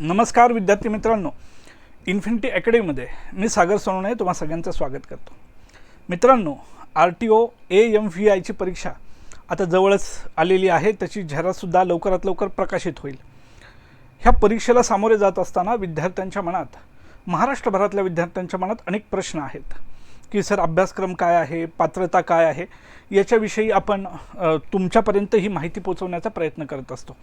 नमस्कार विद्यार्थी मित्रांनो. इन्फिनिटी अकॅडमीमध्ये मी सागर सोनवणे तुम्हा सगळ्यांचं स्वागत करतो. मित्रांनो R T O A M V आयची परीक्षा आता जवळच आलेली आहे. त्याची जाहिरातसुद्धा लवकरात लवकर प्रकाशित होईल. ह्या परीक्षेला सामोरे जात असताना विद्यार्थ्यांच्या मनात महाराष्ट्रभरातल्या विद्यार्थ्यांच्या मनात अनेक प्रश्न आहेत. की सर अभ्यासक्रम काय आहे? पात्रता काय आहे? याच्याविषयी आपण तुमच्यापर्यंत ही माहिती पोचवण्याचा प्रयत्न करत असतो.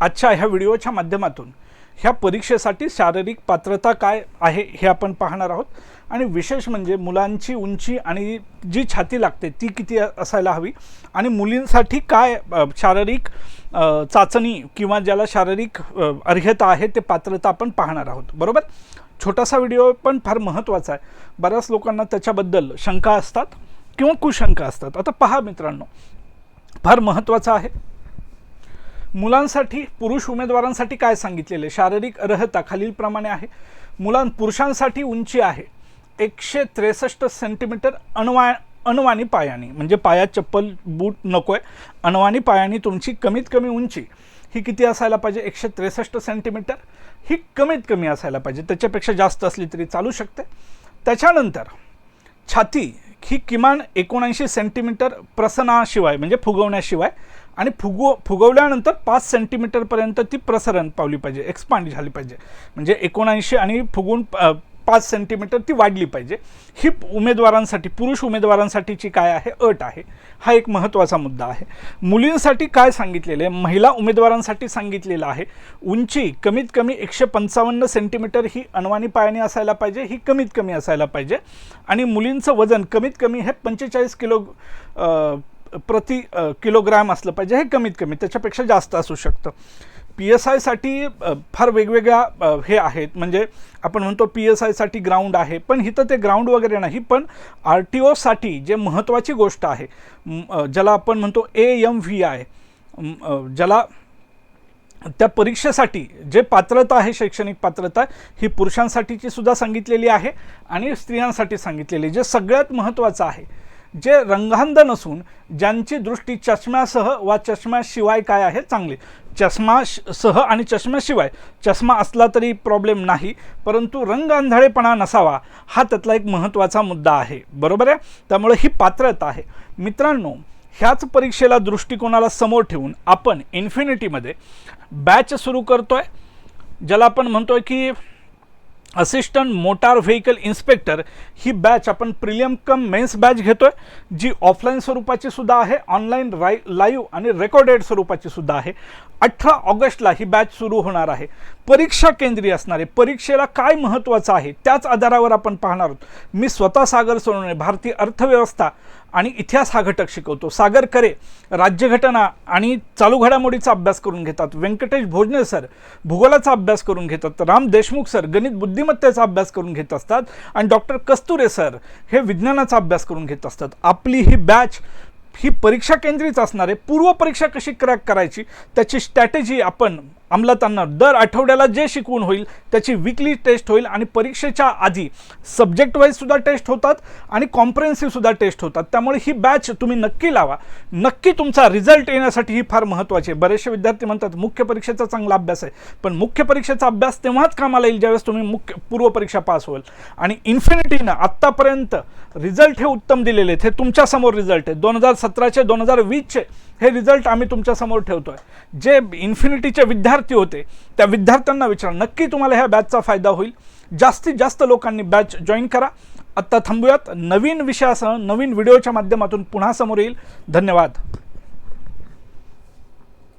आजच्या ह्या व्हिडिओच्या माध्यमातून ह्या परीक्षेसाठी शारीरिक पात्रता काय आहे हे आपण पाहणार आहोत. आणि विशेष म्हणजे मुलांची उंची आणि जी छाती लागते ती किती असायला हवी. आणि मुलींसाठी काय शारीरिक चाचणी किंवा ज्याला शारीरिक अर्हता आहे ते पात्रता आपण पाहणार आहोत. बरोबर? छोटासा व्हिडिओ पण फार महत्त्वाचा आहे. बऱ्याच लोकांना त्याच्याबद्दल शंका असतात किंवा कुशंका असतात. आता पहा मित्रांनो फार महत्त्वाचं आहे. मुलांसाठी पुरुष उमेदवारांसाठी काय सांगितलेले? शारीरिक अर्हता खालीलप्रमाणे आहे. मुलां पुरुषांसाठी उंची आहे. एकशे त्रेसष्ट सेंटीमीटर अणवा अणवाणी पायानी म्हणजे पायात चप्पल बूट नको आहे अणवाणी पायानी तुमची कमीत कमी उंची ही किती असायला पाहिजे? एकशे त्रेसष्ट सेंटीमीटर ही कमीत कमी असायला पाहिजे. त्याच्यापेक्षा जास्त असली तरी चालू शकते. त्याच्यानंतर छाती ही किमान एकोणऐंशी सेंटीमीटर प्रसनाशिवाय म्हणजे फुगवण्याशिवाय आणि फुगव फुगवल्यानंतर पाच सेंटीमीटरपर्यंत ती प्रसरण पावली पाहिजे एक्सपांड झाली पाहिजे. म्हणजे एकोणऐंशी आणि फुगून पाच सेंटीमीटर ती वाढली पाहिजे. ही उमेदवारांसाठी पुरुष उमेदवारांसाठीची काय आहे? अट आहे. हा एक महत्त्वाचा मुद्दा आहे. मुलींसाठी काय सांगितलेलं आहे? महिला उमेदवारांसाठी सांगितलेलं आहे उंची कमीत कमी एकशे पंचावन्न सेंटीमीटर ही अणवानी पायाने असायला पाहिजे ही कमीत कमी असायला पाहिजे. आणि मुलींचं वजन कमीत कमी हे पंचेचाळीस किलो आ, प्रति किलोग्रॅम असलं पाहिजे हे कमीत कमी त्याच्यापेक्षा जास्त असू शकतं. पी एस आयसाठी फार वेगवेगळ्या हे आहेत. म्हणजे आपण म्हणतो पी एस आयसाठी ग्राउंड आहे पण इथं ते ग्राउंड वगैरे नाही पण आर टी ओसाठी जे महत्त्वाची गोष्ट आहे ज्याला आपण म्हणतो ए एम व्ही आय ज्याला त्या परीक्षेसाठी जे पात्रता आहे शैक्षणिक पात्रता ही पुरुषांसाठीची सुद्धा सांगितलेली आहे आणि स्त्रियांसाठी सांगितलेली जे सगळ्यात महत्त्वाचं आहे. जे रंगांध नसून ज्यांची दृष्टी चष्म्यासह वा चष्म्याशिवाय काय आहे चांगली. चष्मा सह आणि चष्म्याशिवाय चष्मा असला तरी प्रॉब्लेम नाही परंतु रंग आंधळेपणा नसावा हा त्यातला एक महत्त्वाचा मुद्दा आहे. बरोबर आहे? त्यामुळे ही पात्रता आहे. मित्रांनो ह्याच परीक्षेला दृष्टिकोनाला समोर ठेवून आपण इन्फिनिटीमध्ये बॅच सुरू करतोय ज्याला आपण म्हणतोय की असिस्टंट मोटार व्हेकल इन्स्पेक्टर ही बॅच आपण प्रिलियम कम मेन्स बॅच घेतोय जी ऑफलाईन स्वरूपाची सुद्धा आहे ऑनलाईन राय लाईव्ह आणि रेकॉर्डेड स्वरूपाची सुद्धा आहे. अठरा ऑगस्टला ही बॅच सुरू होणार आहे. परीक्षा केंद्रीय असणारे परीक्षेला काय महत्त्वाचं आहे त्याच आधारावर आपण पाहणार आहोत. मी स्वतः सागर सोनवणे भारतीय अर्थव्यवस्था आणि इतिहास हा घटक शिकवतो. सागर करे राज्यघटना आणि चालू घडामोडीचा अभ्यास करून घेतात. व्यंकटेश भोजने सर भूगोलाचा अभ्यास करून घेतात. राम देशमुख सर गणित बुद्धिमत्तेचा अभ्यास करून घेत असतात. आणि डॉक्टर कस्तुरे सर हे विज्ञानाचा अभ्यास करून घेत असतात. आपली ही बॅच ही परीक्षा केंद्रित असणारे पूर्वपरीक्षा पूर्व परीक्षा कशी क्रॅक करायची त्याची स्ट्रॅटेजी आपण अंमलात आणणार. दर आठवड्याला जे शिकवून होईल त्याची विकली टेस्ट होईल आणि परीक्षेच्या आधी सब्जेक्ट वाईजसुद्धा टेस्ट होतात आणि कॉम्प्रेन्सिव्हसुद्धा टेस्ट होतात. त्यामुळे ही बॅच तुम्ही नक्की लावा. नक्की तुमचा रिझल्ट येण्यासाठी ही फार महत्त्वाची आहे. बरेचसे विद्यार्थी म्हणतात मुख्य परीक्षेचा चांगला अभ्यास आहे. पण मुख्य परीक्षेचा अभ्यास तेव्हाच कामाला येईल ज्यावेळेस तुम्ही मुख्य पूर्वपरीक्षा पास होईल आणि इन्फिनिटीनं आत्तापर्यंत रिझल्ट हे उत्तम दिलेले आहेत. हे तुमच्यासमोर रिझल्ट आहे. दोन हजार सतराचे दोन हजार वीसचे हे रिझल्ट आम्ही तुमच्यासमोर ठेवतो आहे जे इन्फिनिटीचे विद्यार्थी होते त्या विद्यार्थ्यांना विचारा नक्की तुम्हाला ह्या बॅचचा फायदा होईल. जास्तीत जास्त लोकांनी बॅच जॉईन करा. आत्ता थांबूयात. नवीन विषयासह नवीन व्हिडिओच्या माध्यमातून पुन्हा समोर येईल. धन्यवाद.